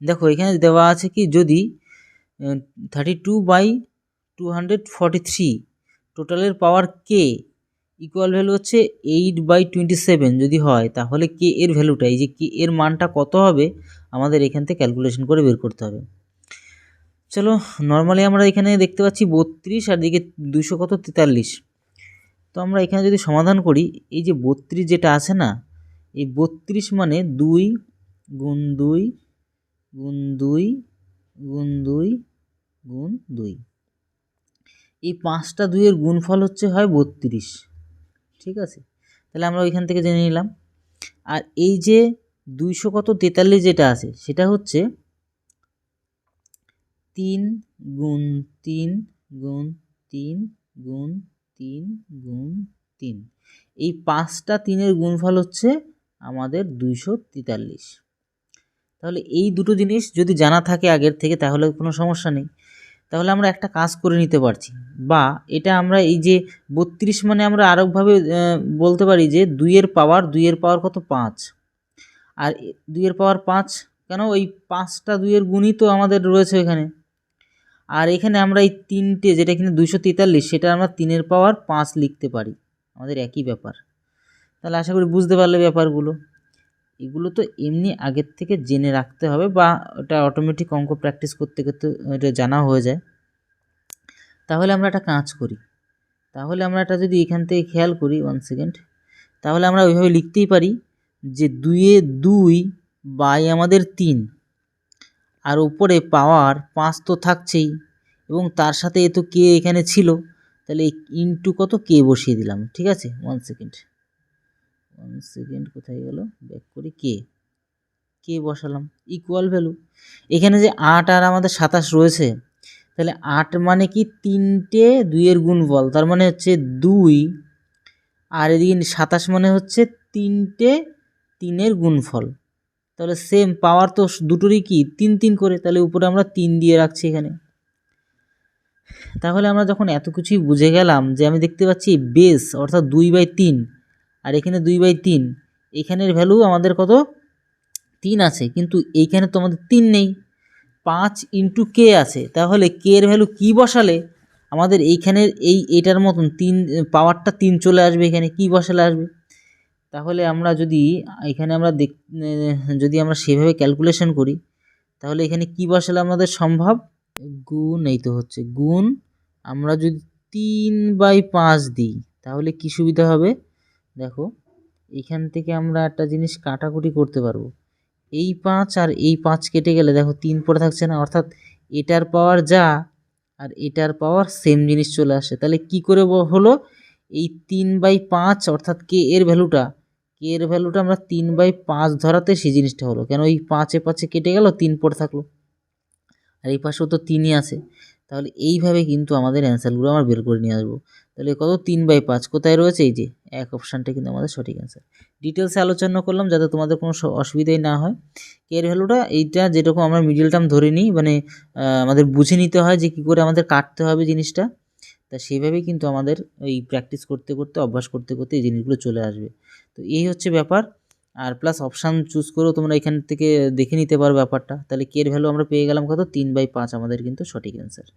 দেখো, এখানে দেওয়া আছে কি, যদি thirty two by two hundred forty three টোটালের পাওয়ার কে ইকুয়াল ভ্যালু হচ্ছে এইট বাই টোয়েন্টি সেভেন যদি হয়, তাহলে কে এর ভ্যালুটা এই যে কে এর মানটা কত হবে, আমাদের এখান থেকে ক্যালকুলেশন করে বের করতে হবে। চলো নর্মালি আমরা এখানে দেখতে পাচ্ছি বত্রিশ, আর দিকে দুশো কত, তেতাল্লিশ। তো আমরা এখানে যদি সমাধান করি, এই যে বত্রিশ যেটা আছে না, এই বত্রিশ মানে দুই গুণ দুই গুণ দুই গুণ দুই গুণ দুই। এই পাঁচটা দুইয়ের গুণফল হচ্ছে হয় বত্রিশ। ঠিক আছে? তাহলে আমরা ওইখান থেকে জেনে নিলাম। আর এই যে দুইশো কত তেতাল্লিশ যেটা আছে, সেটা হচ্ছে তিন গুণ তিন গুণ তিন গুণ তিন গুণ তিন। এই পাঁচটা তিনের গুণফল হচ্ছে আমাদের দুইশো তেতাল্লিশ। তাহলে এই দুটো জিনিস যদি জানা থাকে আগের থেকে, তাহলে কোনো সমস্যা নেই। তাহলে আমরা একটা কাজ করে নিতে পারছি। বা এটা আমরা এই যে বত্রিশ মানে আমরা আরেকভাবে বলতে পারি যে দুইয়ের পাওয়ার দুইয়ের পাওয়ার কত? পাঁচ। আর দুইয়ের পাওয়ার পাঁচ? কেন? ওই পাঁচটা দুইয়ের গুণই তো আমাদের রয়েছে এখানে। আর এখানে আমরা এই তিনটে, যেটা এখানে দুইশো তেতাল্লিশ, সেটা আমরা তিনের পাওয়ার পাঁচ লিখতে পারি। আমাদের একই ব্যাপার। তাহলে আশা করি বুঝতে পারলে ব্যাপারগুলো। এগুলো তো এমনি আগের থেকে জেনে রাখতে হবে বা ওটা অটোমেটিক অঙ্ক প্র্যাকটিস করতে করতে এটা জানা হয়ে যায়। তাহলে আমরা একটা কাজ করি। তাহলে আমরা এটা যদি এখান থেকে খেয়াল করি ওয়ান সেকেন্ড তাহলে আমরা ওইভাবে লিখতেই পারি যে দুইয়ে দুই বাই আমাদের তিন, আর উপরে পাওয়ার পাঁচ তো থাকছেই, এবং তার সাথে এ তো কে এখানে ছিল, তাহলে ইনটু কত? কে বসিয়ে দিলাম, ঠিক আছে? ওয়ান সেকেন্ড ওয়ান সেকেন্ড কোথায় গেল? ব্যাক করি কে? কে বসালাম? ইকুয়াল ভ্যালু এখানে যে আট আর আমাদের সাতাশ রয়েছে, তাহলে আট মানে কি তিনটে দুইয়ের গুণফল, তার মানে হচ্ছে দুই। আর এদিকে সাতাশ মানে হচ্ছে তিনটে তিনের গুণফল। তাহলে সেম পাওয়ার তো দুটোরই কি? তিন তিন করে, তাহলে উপরে আমরা তিন দিয়ে রাখছি এখানে। তাহলে আমরা যখন এত কিছুই বুঝে গেলাম যে আমি দেখতে পাচ্ছি বেস অর্থাৎ দুই বাই তিন আর এখানে দুই বাই তিন। এখানের ভ্যালু আমাদের কত? তিন আছে, কিন্তু এইখানে তো আমাদের তিন নেই। পাঁচ ইন্টু কে আছে, তাহলে কে এর ভ্যালু কী বসালে? আমাদের এইখানের এই এটার মতন তিন পাওয়ারটা তিন চলে আসবে এখানে, কী বসালে আসবে? তাহলে আমরা যদি, এখানে আমরা দেখ যদি আমরা সেভাবে ক্যালকুলেশন করি, তাহলে এখানে কী বসালে আমাদের সম্ভব? গুণ, এই তো হচ্ছে, গুণ। আমরা যদি তিন বাই পাঁচ দিই, তাহলে কী সুবিধা হবে? দেখো, এখান থেকে আমরা একটা জিনিস কাটাকুটি করতে পারব। এই পাঁচ আর এই পাঁচ কেটে গেলে দেখো তিন পড়ে থাকছে না, অর্থাৎ এটার পাওয়ার যা আর এটার পাওয়ার সেম জিনিস চলে আসে। তাহলে কি করে হলো? এই তিন বাই পাঁচ অর্থাৎ কে এর ভ্যালুটা কে এর ভ্যালুটা আমরা তিন বাই পাঁচ ধরাতে সেই জিনিসটা হলো। কেন? এই পাঁচে পাঁচে কেটে গেল, তিন পড়ে থাকল। আর এই পাশেও তো তিনই আছে। তাহলে এইভাবে কিন্তু আমাদের অ্যান্সারগুলো আমরা বের করে নিয়ে আসব। তাহলে কত? তিন বাই পাঁচ কোথায় রয়েছে? এই যে, এক অপশানটা কিন্তু আমাদের সঠিক অ্যান্সার ডিটেলসে আলোচনা করলাম যাতে তোমাদের কোনো অসুবিধাই না হয়। কে এর ভ্যালুটা এইটা যেরকম আমরা মিডিল টার্ম ধরে নিই মানে আমাদের বুঝে নিতে হয় যে কী করে আমাদের কাটতে হবে জিনিসটা। তা সেইভাবেই কিন্তু আমাদের ওই প্র্যাকটিস করতে করতে, অভ্যাস করতে করতে এই জিনিসগুলো চলে আসবে। তো এই হচ্ছে ব্যাপার। আর প্লাস অপশান চুজ করেও তোমরা এখান থেকে দেখে নিতে পারো ব্যাপারটা। তাহলে কে এর ভ্যালু আমরা পেয়ে গেলাম কত? তিন বাই পাঁচ আমাদের কিন্তু সঠিক অ্যান্সার